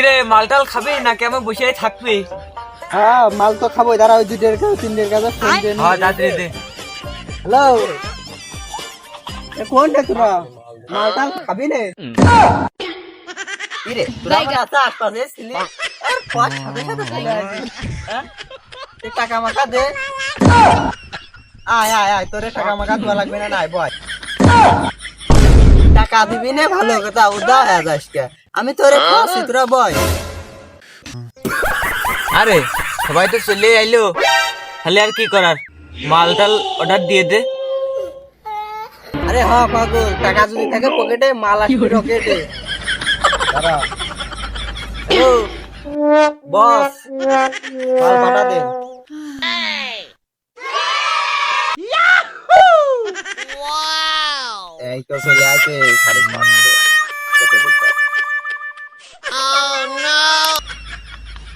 কিরে মালটাল খাবি না কেমন বসে থাকবি? হ্যাঁ মাল তো খাব দাঁড়া ওই দুটের কাছে তিনটের কাছে ফোন দিয়ে হ্যাঁ তাড়াতাড়ি দে। হ্যালো? কোনটা তোরা? মালটা খাবি নে? কিরে তোরা আমার আছে আশপাশে ছিলি আর পাঁচ সাথে সাথে চলে আসিস হ্যাঁ? টাকা মাকা দে। আয় আয় আয় তোরে টাকা মাকা দেওয়া লাগবে না নাই বয়। টাকা দিবি না ভালো কথা উদা হয়ে যাস আমি তোরে খাওয়াছি তোরা বয়। আরে সবাই তো চলে আইলো। তাহলে আর কি করার? মালটাল অর্ডার দিয়ে দে। আরে হ্যাঁ পাগল টাকা যদি থাকে পকেটে মাল আসবে রকেটে দাঁড়া। বস মাল পাঠা এই তো চলে সাড়ে পাঁচশো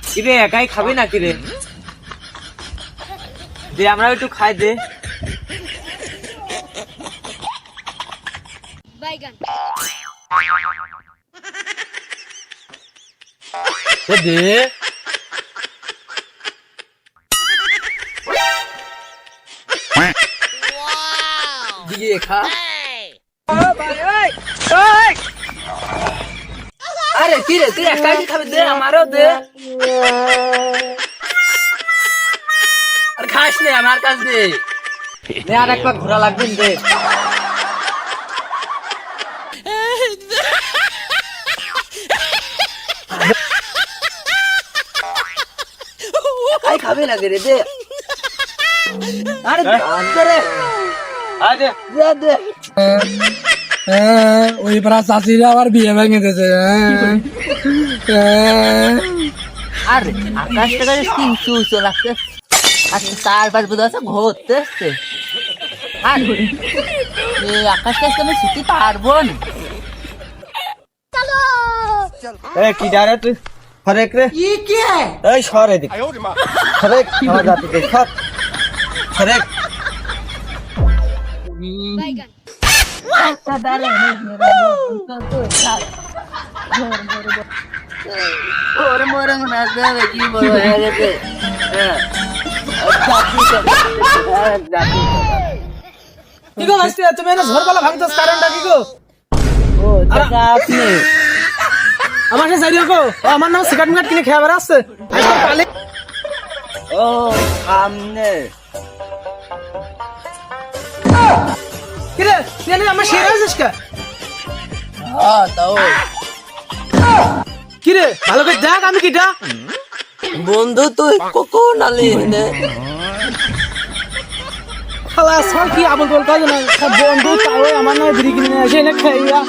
কিরে একাই খাবি না কিরে দে আমরা একটু খাই. দে দে দিয়ে খা আরে কি রে তুই একাই কি খাবি? দে আমারও দে। আর খাস নে আমার কাছ দে। নে আর একবার ঘোরা লাগবে দে একাই খাবি না রে দে। আরে দে রে। আরে দে। দে ওই পাড়া চাষিরা আবার বিয়ে ভেঙে দিয়েছে আরে আকাশটা কাছে তিনশো উঁচু লাগছে। আর তার পাশ বোধ আছে ঘুরতে এসছে। আর এই আকাশটা আমি ছুটি পারব না। এ কি ডারে তুই? হরেক রে। এই সরে দিক হরেক আমার জাতি কে সর হরেক গেছে হ্যাঁ। জাতি তো- হ্যাঁ, জাতি তো- কি গো মাস্টার তুমি এনে ঝড়বালা ভাঙতেছ কারেন্টটা কি গো? ও টাকা আপনি আমার কাছে যাই গো। আমার নাম সিগারেট মিগারেট কিনে খেয়ে বেড়াচ্ছে। ও সামনে। এনে আমার শেয়ার আছিস কে? হ্যাঁ তাও কিরে ভালো করে দেখ আমি কিটা। বন্ধু তুই কখন আলি এনে খালা সব কি আবল বল কাজ না? বন্ধু তাও আমার না বিড়ি কিনে নিয়ে আসে এনে খাইয়া।